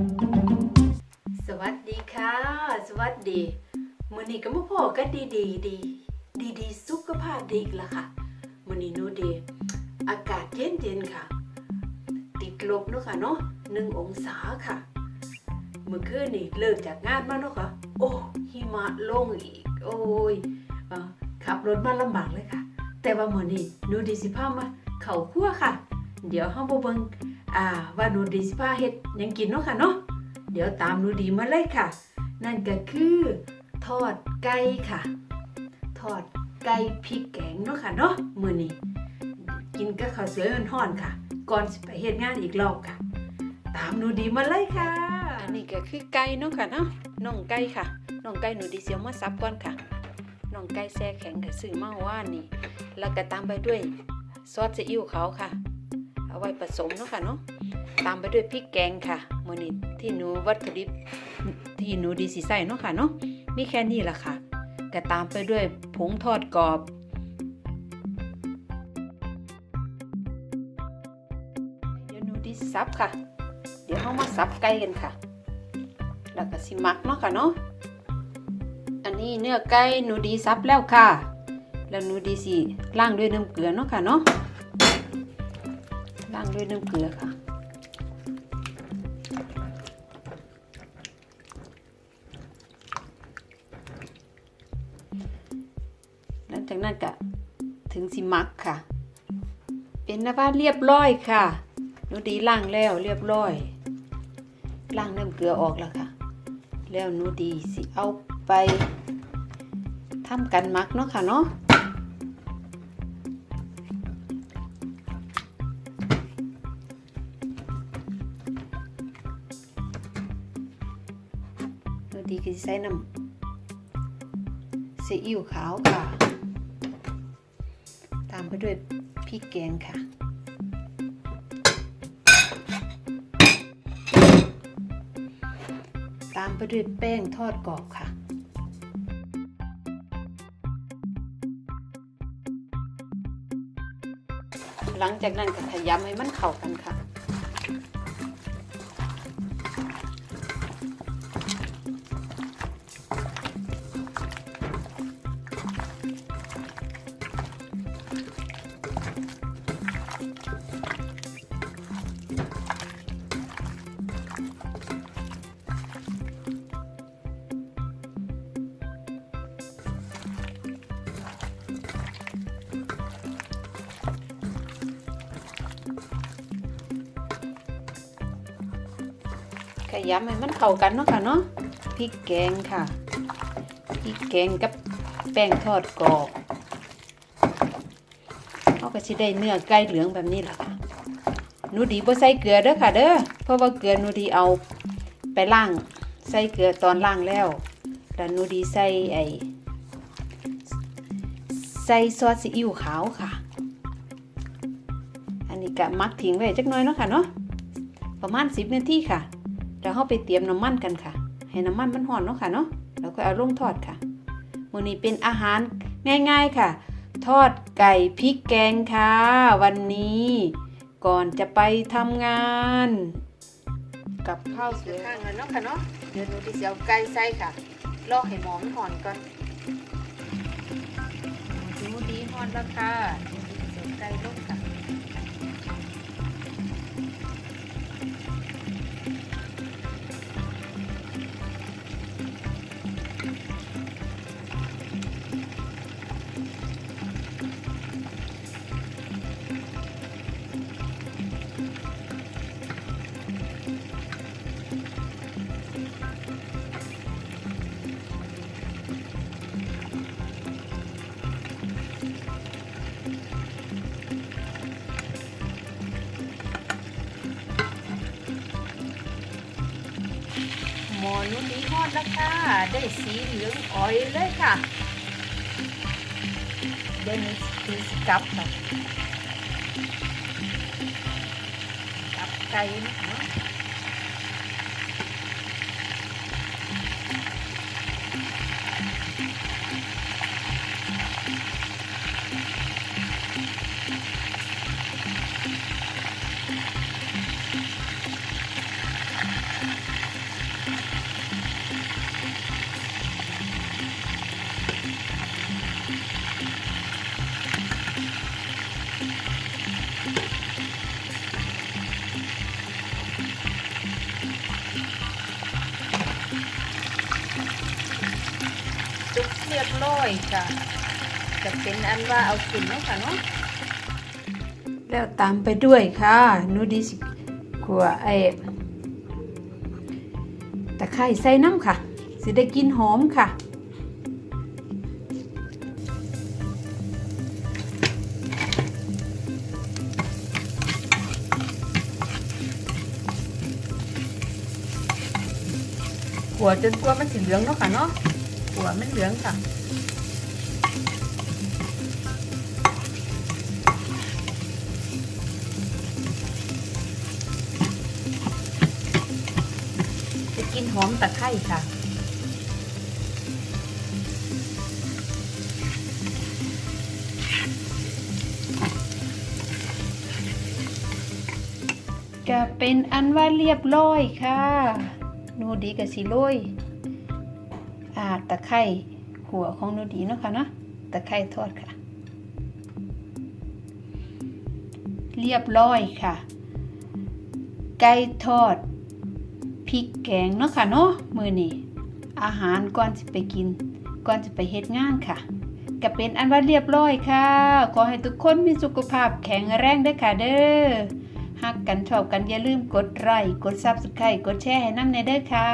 สวัสดีค่ะ สวัสดีมื้อนี้ก็มาพอกันดีดีดีดีดีสุขภาพดีอีกละค่ะมื้อนี้นูเดอากาศเย็นเย็นค่ะ ติดลบเนาะค่ะเนาะหนึ่งองศาค่ะ เมื่อคืนนี่เลิกจากงานมาเนาะค่ะ โอ้หิมะลงอีก โอ้ยขับรถมาลำบากเลยค่ะ แต่ว่ามื้อนี้นูดีสิพามาเข้าครัวค่ะ เดี๋ยวเฮาบ่เบิ่งอ่าว่าหนูดีสิพาเฮ็ดหยังกินเนาะค่ะเนาะเดี๋ยวตามหนูดีมาเลยค่ะ นั่นก็คือทอดไก่ค่ะ ทอดไก่พริกแกงเนาะค่ะเนาะมื้อนี้กินกับข้าวสวยร้อนๆค่ะ ก่อนสิไปเฮ็ดงานอีกรอบค่ะ ตามหนูดีมาเลยค่ะ อันนี้ก็คือไก่เนาะค่ะเนาะน่องไก่ค่ะน่องไก่หนูดีเสียวมาซับก่อนค่ะน่องไก่แช่แข็งก็ซื้อมาว่านี่ แล้วก็ตามไปด้วยซอสซีอิ๊วขาวค่ะ เอาไว้ผสมเนาะค่ะเนาะตามไปด้วยพริกแกงค่ะมื้อนี้ที่หนูวัตถุดิบที่หนูดีสิใส่เนาะค่ะเนาะมีแค่นี้ละค่ะก็ตามไปด้วยผงทอดกรอบเดี๋ยวหนูดีสิสับค่ะ เดี๋ยวเฮามาสับไก่กันค่ะแล้วก็สิมักเนาะค่ะเนาะอันนี้เนื้อไก่หนูดีสับแล้วค่ะ แล้วหนูดีสิล้างด้วยน้ำเกลือเนาะค่ะเนาะ ล้างด้วยน้ำเกลือค่ะ หลังจากนั้นก็ถึงสิมักค่ะ เป็นนะว่าเรียบร้อยค่ะหนูดีล้างแล้วเรียบร้อยล้างน้ำเกลือออกแล้วค่ะ แล้วนูดีสิเอาไปทำกันมักเนาะค่ะเนาะ ก็สิใส่น้ำซีอิ๊วขาวค่ะ ตามไปด้วยพริกแกงค่ะตามไปด้วยแป้งทอดกรอบค่ะ หลังจากนั้นก็ขยำให้มันเข้ากันค่ะ ขยำให้มันเข้ากันเนาะค่ะเนาะพริกแกงค่ะพริกแกงกับแป้งทอดกรอบเขาก็สิได้เนื้อไก่เหลืองแบบนี้แหละค่ะนูดีบ่ใส่เกลือเด้อค่ะ เด้อเพราะว่าเกลือนูดีเอาไปล้างใส่เกลือตอนล้างแล้วแล้วนูดีใส่ไอ้ใส่ซอสซีอิ๊วขาวค่ะ อันนี้ก็มักทิ้งไว้จักหน่อยเนาะค่ะเนาะประมาณ 10 นาทีค่ะ แล้วเราไปเตรียมน้ำมันกันค่ะ ให้น้ำมันมันหอนเนาะค่ะเนาะแล้วก็เอาลงทอดค่ะมื้อนี้เป็นอาหารง่าย ๆค่ะ ทอดไก่พริกแกงค่ะ วันนี้ก่อนจะไปทำงาน กับข้าวสวยข้างกันเนาะค่ะเนาะเดี๋ยวหนูจะเอาไก่ใส่ค่ะรอให้หมอมนหอนก่อนหนูดีหอนแล้วค่ะหนูดีใส่ไก่ลงค่ะ ทอดแล้วค่ะ ได้สีเหลืองอ้อยเลยค่ะเดี๋ยวนี้สีสกับค่ะกับไก่นะคะ ร้อยค่ะจะเป็นอันว่าเอาขึ้นเนาะค่ะเนาะแล้วตามไปด้วยค่ะนูดีสิขัวไอตะไคร้ใส่น้ำค่ะสิได้กินหอมค่ะขัวจนกว่ามันสิเหลืองเนาะค่ะเนาะัวมันเหลืองค่ะจะกินหอมตะไคร้ค่ะก็เป็นอันว่าเรียบร้อยค่ะหนูดีกับสิโรยอ่าตะไคร้หัวของนูดีเนาะค่ะเนาะตะไคร้ทอดค่ะ เรียบร้อยค่ะ ไก่ทอดพริกแกงเนาะค่ะเนาะมือนี้อาหารก่อนจะไปกิน ก่อนจะไปเฮ็ดงานค่ะก็เป็นอันว่าเรียบร้อยค่ะ ขอให้ทุกคนมีสุขภาพแข็งแรงด้อค่ะเด้อหักกันชอบกันอย่าลืมกดไลค์กดซับสไครต์กดแชร์ให้น้ำในเด้อค่ะ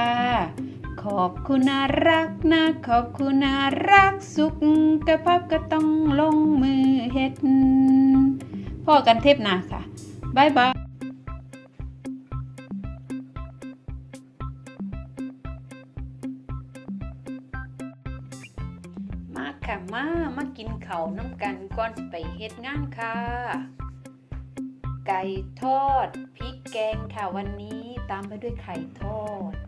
อบคุณน่ารักนะขอบคุณน่ารักสุขกระพับก็ต้องลงมือเฮ็ดพ่อกันเทปหน้าค่ะบายบายมาค่ะมามากินเขาน้ำกันก่อนไปเฮ็ดงานค่ะ ไก่ทอดพริกแกงค่ะวันนี้ตามไปด้วยไข่ทอด